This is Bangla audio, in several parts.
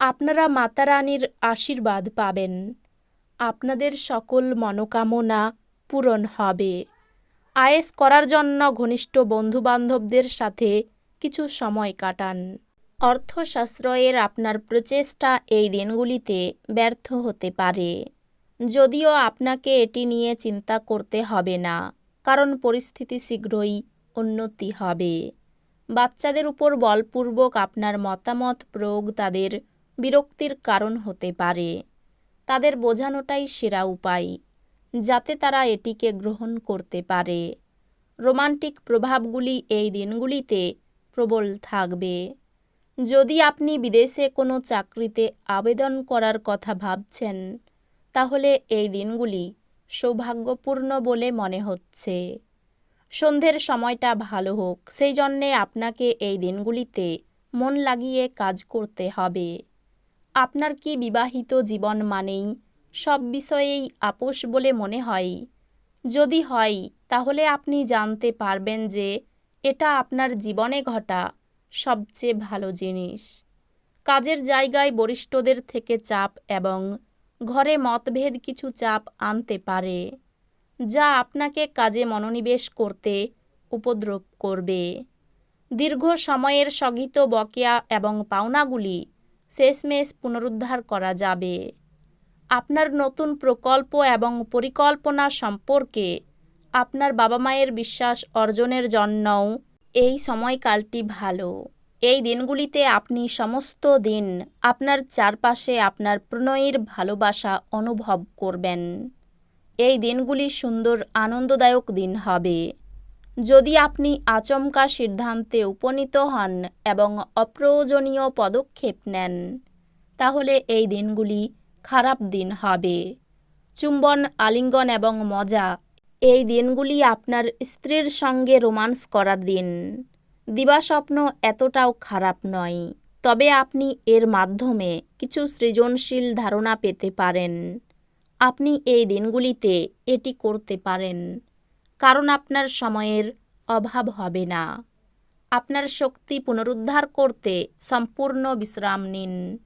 আপনারা মাতা রানীর আশীর্বাদ পাবেন। আপনাদের সকল মনোকামনা পূরণ হবে। আয়েস করার জন্য ঘনিষ্ঠ বন্ধুবান্ধবদের সাথে কিছু সময় কাটান। অর্থশাস্ত্রের আপনার প্রচেষ্টা এই দিনগুলিতে ব্যর্থ হতে পারে। যদিও আপনাকে এটি নিয়ে চিন্তা করতে হবে না, কারণ পরিস্থিতি শীঘ্রই উন্নতি হবে। বাচ্চাদের উপর বলপূর্বক আপনার মতামত, প্রয়োগ তাদের বিরক্তির কারণ হতে পারে। তাদের বোঝানোটাই সেরা উপায়, যাতে তারা এটিকে গ্রহণ করতে পারে। রোমান্টিক প্রভাবগুলি এই দিনগুলিতে প্রবল থাকবে। যদি আপনি বিদেশে কোনো চাকরিতে আবেদন করার কথা ভাবছেন, তাহলে এই দিনগুলি সৌভাগ্যপূর্ণ বলে মনে হচ্ছে। সন্ধ্যের সময়টা ভালো হোক, সেই জন্যে আপনাকে এই দিনগুলিতে মন লাগিয়ে কাজ করতে হবে। আপনার কি বিবাহিত জীবন মানেই সব বিষয়েই আপোষ বলে মনে হয়? যদি হয়, তাহলে আপনি জানতে পারবেন যে এটা আপনার জীবনে ঘটা সবচেয়ে ভালো জিনিস। কাজের জায়গায় বরিষ্ঠদের থেকে চাপ এবং ঘরে মতভেদ কিছু চাপ আনতে পারে, যা আপনাকে কাজে মনোনিবেশ করতে উপদ্রব করবে। দীর্ঘ সময়ের স্থগিত বকেয়া এবং পাওনাগুলি শেষমেশ পুনরুদ্ধার করা যাবে। আপনার নতুন প্রকল্প এবং পরিকল্পনা সম্পর্কে আপনার বাবা মায়ের বিশ্বাস অর্জনের জন্যও এই সময়কালটি ভালো। এই দিনগুলিতে আপনি সমস্ত দিন আপনার চারপাশে আপনার প্রণয়ের ভালোবাসা অনুভব করবেন। এই দিনগুলি সুন্দর, আনন্দদায়ক দিন হবে। যদি আপনি আচমকা সিদ্ধান্তে উপনীত হন এবং অপ্রয়োজনীয় পদক্ষেপ নেন, তাহলে এই দিনগুলি খারাপ দিন হবে। চুম্বন, আলিঙ্গন এবং মজা, এই দিনগুলি আপনার স্ত্রীর সঙ্গে রোমান্স করার দিন। দিবাস্বপ্ন এতটাও খারাপ নয়, তবে আপনি এর মাধ্যমে কিছু সৃজনশীল ধারণা পেতে পারেন। আপনি এই দিনগুলিতে এটি করতে পারেন। কারণ আপনার সময়ের অভাব হবে না। আপনার শক্তি পুনরুদ্ধার করতে সম্পূর্ণ বিশ্রাম নিন।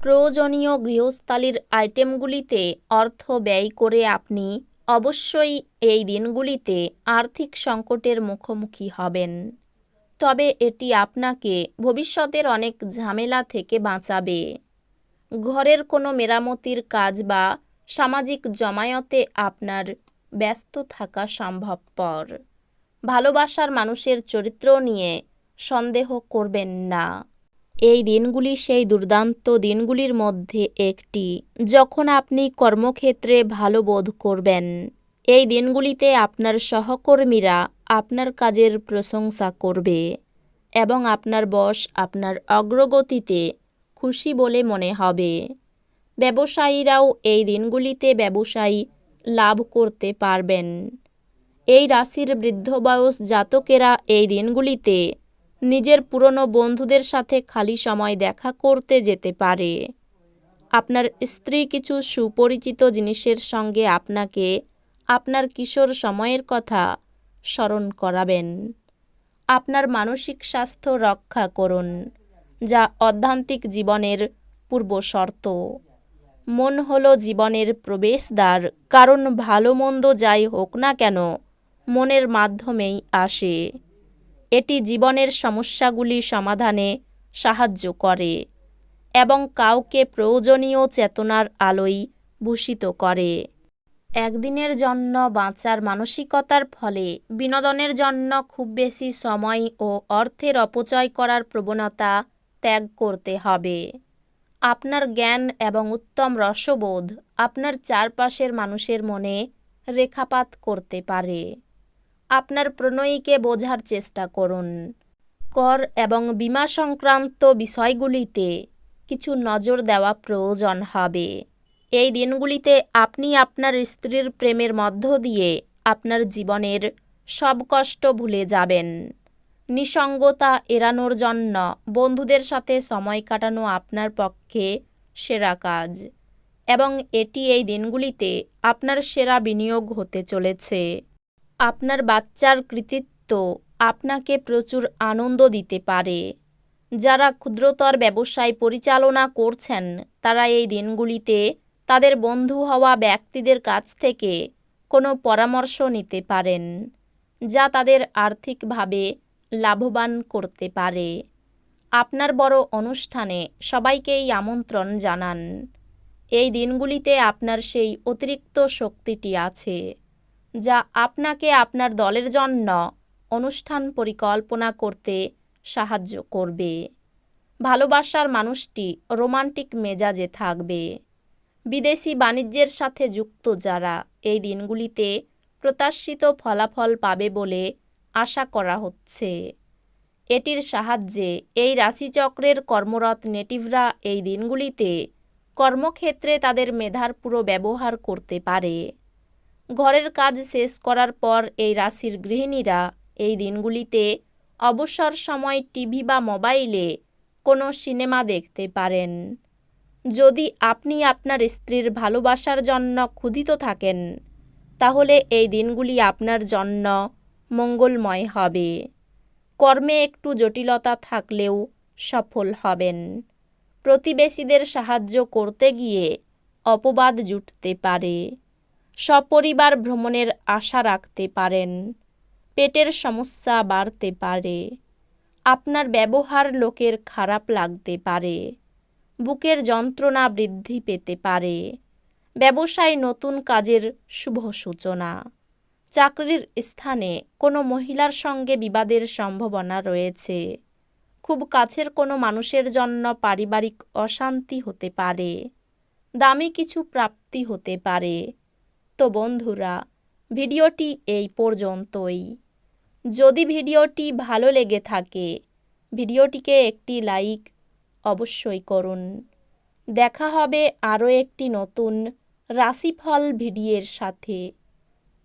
প্রয়োজনীয় গৃহস্থালির আইটেমগুলিতে অর্থ ব্যয় করে আপনি অবশ্যই এই দিনগুলিতে আর্থিক সংকটের মুখোমুখি হবেন। তবে এটি আপনাকে ভবিষ্যতের অনেক ঝামেলা থেকে বাঁচাবে। ঘরের কোনো মেরামতির কাজ বা সামাজিক জমায়তে আপনার ব্যস্ত থাকা সম্ভবপর। ভালোবাসার মানুষের চরিত্র নিয়ে সন্দেহ করবেন না। এই দিনগুলি সেই দুর্দান্ত দিনগুলির মধ্যে একটি, যখন আপনি কর্মক্ষেত্রে ভালো বোধ করবেন। এই দিনগুলিতে আপনার সহকর্মীরা আপনার কাজের প্রশংসা করবে এবং আপনার বস আপনার অগ্রগতিতে খুশি বলে মনে হবে। ব্যবসায়ীরাও এই দিনগুলিতে ব্যবসায়ী লাভ করতে পারবেন। এই রাশির বৃদ্ধ বয়স জাতকেরা এই দিনগুলিতে নিজের পুরনো বন্ধুদের সাথে খালি সময় দেখা করতে যেতে পারে। আপনার স্ত্রী কিছু সুপরিচিত জিনিসের সঙ্গে আপনাকে আপনার কিশোর সময়ের কথা স্মরণ করাবেন। আপনার মানসিক স্বাস্থ্য রক্ষা করুন, যা অধ্যান্তিক জীবনের পূর্বশর্ত। মন হলো জীবনের প্রবেশদ্বার, কারণ ভালো মন্দ যাই হোক না কেন, মনের মাধ্যমেই আসে। এটি জীবনের সমস্যাগুলি সমাধানে সাহায্য করে এবং কাউকে প্রয়োজনীয় চেতনার আলোয় ভূষিত করে। একদিনের জন্য বাঁচার মানসিকতার ফলে বিনোদনের জন্য খুব বেশি সময় ও অর্থের অপচয় করার প্রবণতা ত্যাগ করতে হবে। আপনার জ্ঞান এবং উত্তম রসবোধ আপনার চারপাশের মানুষের মনে রেখাপাত করতে পারে। আপনার প্রণয়ীকে বোঝার চেষ্টা করুন। কর এবং বীমা সংক্রান্ত বিষয়গুলিতে কিছু নজর দেওয়া প্রয়োজন হবে। এই দিনগুলিতে আপনি আপনার স্ত্রীর প্রেমের মধ্য দিয়ে আপনার জীবনের সব কষ্ট ভুলে যাবেন। নিসঙ্গতা এড়ানোর জন্য বন্ধুদের সাথে সময় কাটানো আপনার পক্ষে সেরা কাজ। এবং এটি এই দিনগুলিতে আপনার সেরা বিনিয়োগ হতে চলেছে। আপনার বাচ্চার কৃতিত্ব আপনাকে প্রচুর আনন্দ দিতে পারে। যারা ক্ষুদ্রতর ব্যবসায় পরিচালনা করছেন, তারা এই দিনগুলিতে তাদের বন্ধু হওয়া ব্যক্তিদের কাছ থেকে কোনো পরামর্শ নিতে পারেন, যা তাদের আর্থিকভাবে লাভবান করতে পারে। আপনার বড় অনুষ্ঠানে সবাইকেই আমন্ত্রণ জানান। এই দিনগুলিতে আপনার সেই অতিরিক্ত শক্তিটি আছে, যা আপনাকে আপনার দলের জন্য অনুষ্ঠান পরিকল্পনা করতে সাহায্য করবে। ভালোবাসার মানুষটি রোমান্টিক মেজাজে থাকবে। বিদেশি বাণিজ্যের সাথে যুক্ত যারা এই দিনগুলিতে প্রত্যাশিত ফলাফল পাবে বলে আশা করা হচ্ছে। এটির সাহায্যে এই রাশিচক্রের কর্মরত নেটিভরা এই দিনগুলিতে কর্মক্ষেত্রে তাদের মেধার পুরো ব্যবহার করতে পারে। ঘরের কাজ শেষ করার পর এই রাশির গৃহিণীরা এই দিনগুলিতে অবসর সময় টিভি বা মোবাইলে কোনো সিনেমা দেখতে পারেন। যদি আপনি আপনার স্ত্রীর ভালোবাসার জন্য ক্ষুধিত থাকেন, তাহলে এই দিনগুলি আপনার জন্য মঙ্গলময় হবে। কর্মে একটু জটিলতা থাকলেও সফল হবেন। প্রতিবেশীদের সাহায্য করতে গিয়ে অপবাদ জুটতে পারে। সপরিবার ভ্রমণের আশা রাখতে পারেন। পেটের সমস্যা বাড়তে পারে। আপনার ব্যবহার লোকের খারাপ লাগতে পারে। বুকের যন্ত্রণা বৃদ্ধি পেতে পারে। ব্যবসায় নতুন কাজের শুভ সূচনা। চাকরির স্থানে কোনো মহিলার সঙ্গে বিবাদের সম্ভাবনা রয়েছে। খুব কাছের কোনো মানুষের জন্য পারিবারিক অশান্তি হতে পারে। দামি কিছু প্রাপ্তি হতে পারে। তো বন্ধুরা, ভিডিওটি এই পর্যন্তই। যদি ভিডিওটি ভালো লেগে থাকে, ভিডিওটিকে একটি লাইক অবশ্যই করুন। দেখা হবে আরও একটি নতুন রাশিফল ভিডিওর সাথে।